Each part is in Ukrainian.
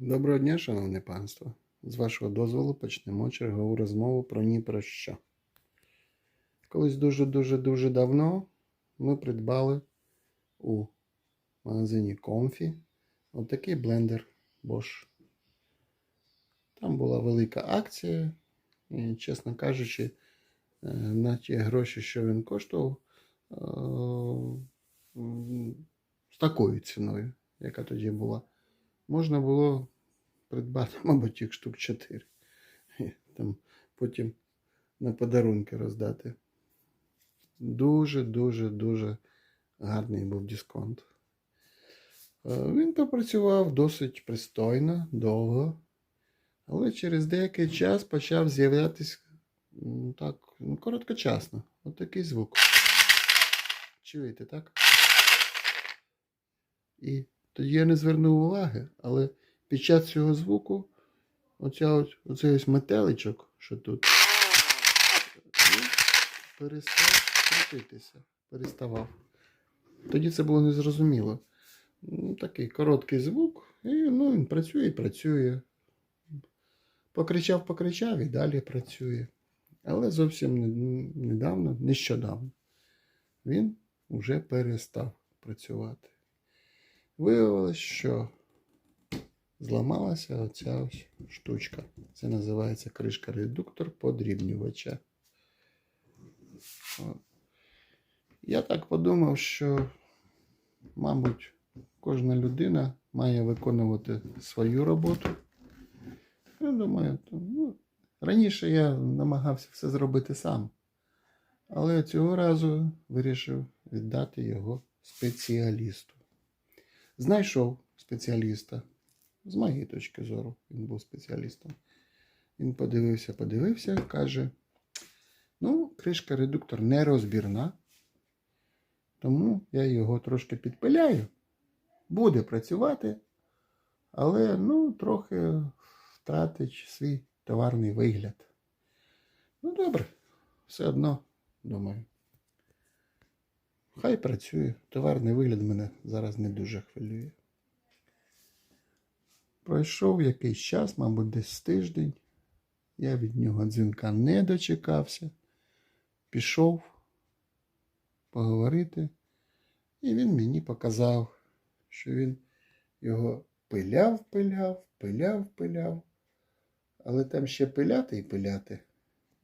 Доброго дня, шановне панство. З вашого дозволу почнемо чергову розмову про ні про що. Колись дуже-дуже-дуже давно ми придбали у магазині Comfy отакий блендер Bosch. Там була велика акція, і, чесно кажучи, е, на ті гроші, що він коштував, е, з такою ціною, яка тоді була, можна було придбати, мабуть, їх штук 4. Там потім на подарунки роздати. Дуже, дуже, дуже гарний був дисконт. Е, Він попрацював досить пристойно, довго, але через деякий час почав з'являтися так, ну, короткочасно. От такий звук. Чуєте, так? І тоді я не звернув уваги, але під час цього звуку оця оцей ось метеличок, що тут, перестав крутитися, переставав. Тоді це було незрозуміло. Ну, Такий короткий звук, і ну, він працює і працює. Покричав, покричав і далі працює. Але зовсім недавно, нещодавно, він вже перестав працювати. Виявилось, що зламалася оця ось штучка. Це називається кришка-редуктор подрібнювача. От. Я так подумав, що, мабуть, кожна людина має виконувати свою роботу. Я думаю, то, ну, раніше я намагався все зробити сам, але цього разу вирішив віддати його спеціалісту. Знайшов спеціаліста. З моєї точки зору, він був спеціалістом. Він подивився, подивився, каже: ну, кришка редуктор не розбірна, тому я його трошки підпиляю. Буде працювати, але ну, трохи втратить свій товарний вигляд. Ну, добре, все одно, думаю. Хай працює. Товарний вигляд мене зараз не дуже хвилює. Пройшов якийсь час, мабуть, десь тиждень. Я від нього дзвінка не дочекався. Пішов поговорити, і він мені показав, що він його пиляв, пиляв, пиляв, пиляв. Але там ще пиляти і пиляти.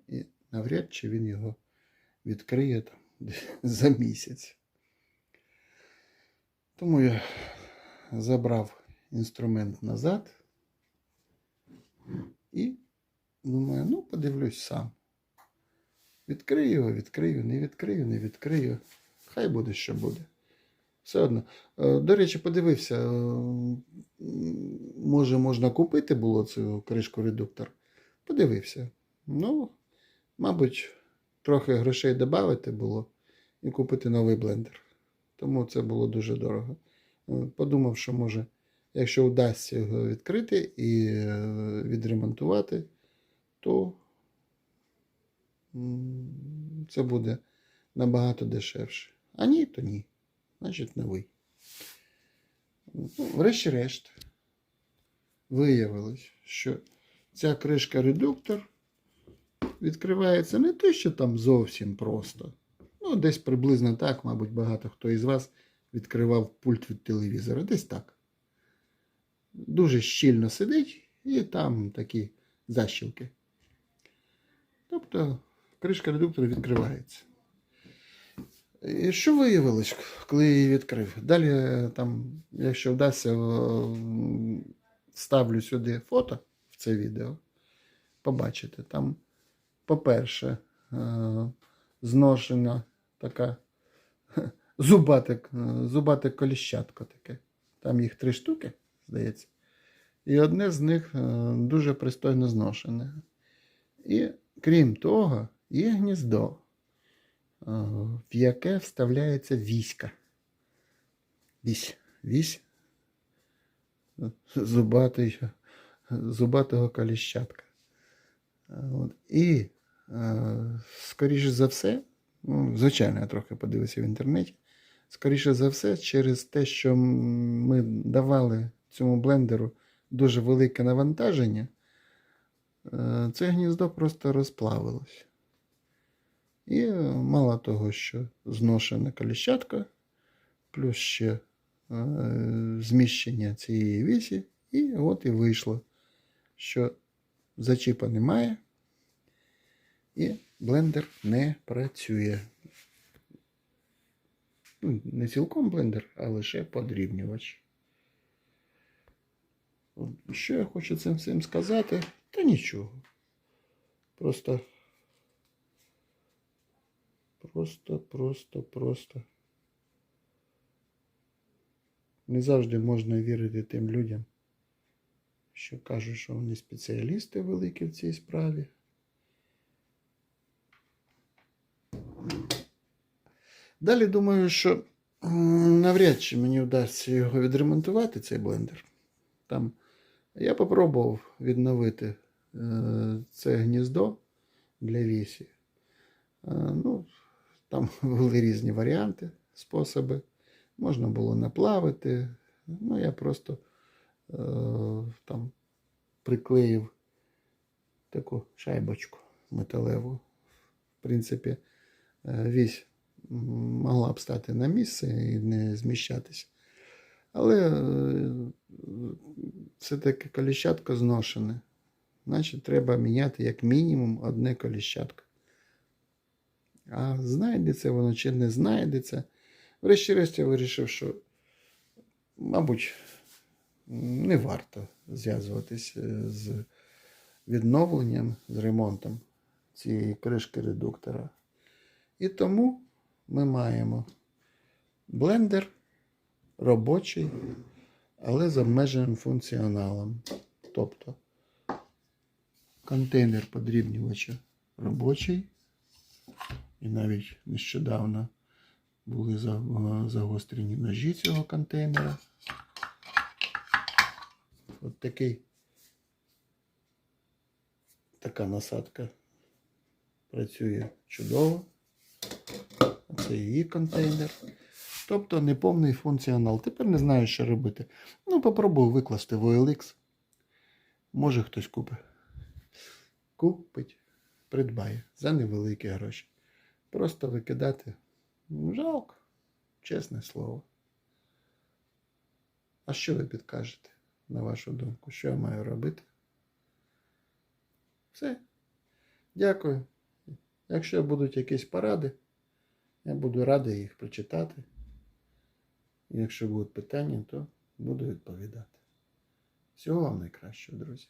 І навряд чи він його відкриє там за місяць. Тому я забрав інструмент назад і думаю, ну, подивлюсь сам. Відкрию його, відкрию, не відкрию, не відкрию. Хай буде, що буде. Все одно. Е, До речі, подивився, е, може, можна купити було цю кришку редуктор. Подивився. Ну, мабуть, трохи грошей додати було і купити новий блендер. Тому це було дуже дорого. Е, Подумав, що може, якщо вдасться його відкрити і е, відремонтувати, то це буде набагато дешевше. А ні, то ні. Значить, новий. Ну, врешті-решт, виявилось, що ця кришка редуктор відкривається не те, що там зовсім просто. Ну, десь приблизно так, мабуть, багато хто із вас відкривав пульт від телевізора. Десь так. Дуже щільно сидить, і там такі защілки. Тобто кришка редуктора відкривається. І що виявилось, коли я її відкрив? Далі, е, там, якщо вдасться, ставлю сюди фото в це відео. Побачите, там, по-перше, е, зношена така зубате, зубате коліщатко таке. Там їх три штуки, здається. І одне з них е, дуже пристойно зношене. І крім того, є гніздо, е, в яке вставляється віська. Вісь. Вісь зубатий, зубатого коліщатка. Е. І, е, скоріше за все, ну, звичайно, я трохи подивився в інтернеті. Скоріше за все, через те, що ми давали цьому блендеру дуже велике навантаження, е, це гніздо просто розплавилось. І е, мало того, що зношена коліщатка, плюс ще е, зміщення цієї вісі, і от і вийшло, що зачіпа немає, і блендер не працює. Ну, не цілком блендер, а лише подрібнювач. Що я хочу цим всім сказати? Та нічого. Просто. Просто, просто, просто. Не завжди можна вірити тим людям, що кажуть, що вони спеціалісти великі в цій справі. Далі думаю, що навряд чи мені вдасться його відремонтувати, цей блендер. Там я попробував відновити е, це гніздо для вісі. Е, ну, там були різні варіанти, способи. Можна було наплавити. Ну, я просто е, там приклеїв таку шайбочку металеву. В принципі, вісь могла б стати на місце і не зміщатися. Але е, все-таки коліщатко зношене. Значить, треба міняти як мінімум одне коліщатко. А знайдеться воно чи не знайдеться. Врешті-решт я вирішив, що, мабуть, не варто зв'язуватися з відновленням, з ремонтом цієї кришки редуктора. І тому ми маємо блендер робочий, але з обмеженим функціоналом. Тобто контейнер подрібнювача робочий. І навіть нещодавно були загострені ножі цього контейнера. От такий така насадка працює чудово. Це її контейнер. Тобто неповний функціонал. Тепер не знаю, що робити. Ну, попробую викласти в OLX. Може хтось купить. Купить, придбає за невеликі гроші. Просто викидати жалко, чесне слово. А що ви підкажете, на вашу думку? Що я маю робити? Все. Дякую. Якщо будуть якісь поради, я буду радий їх прочитати. Якщо будуть питання, то буду відповідати. Всього вам найкращого, друзі.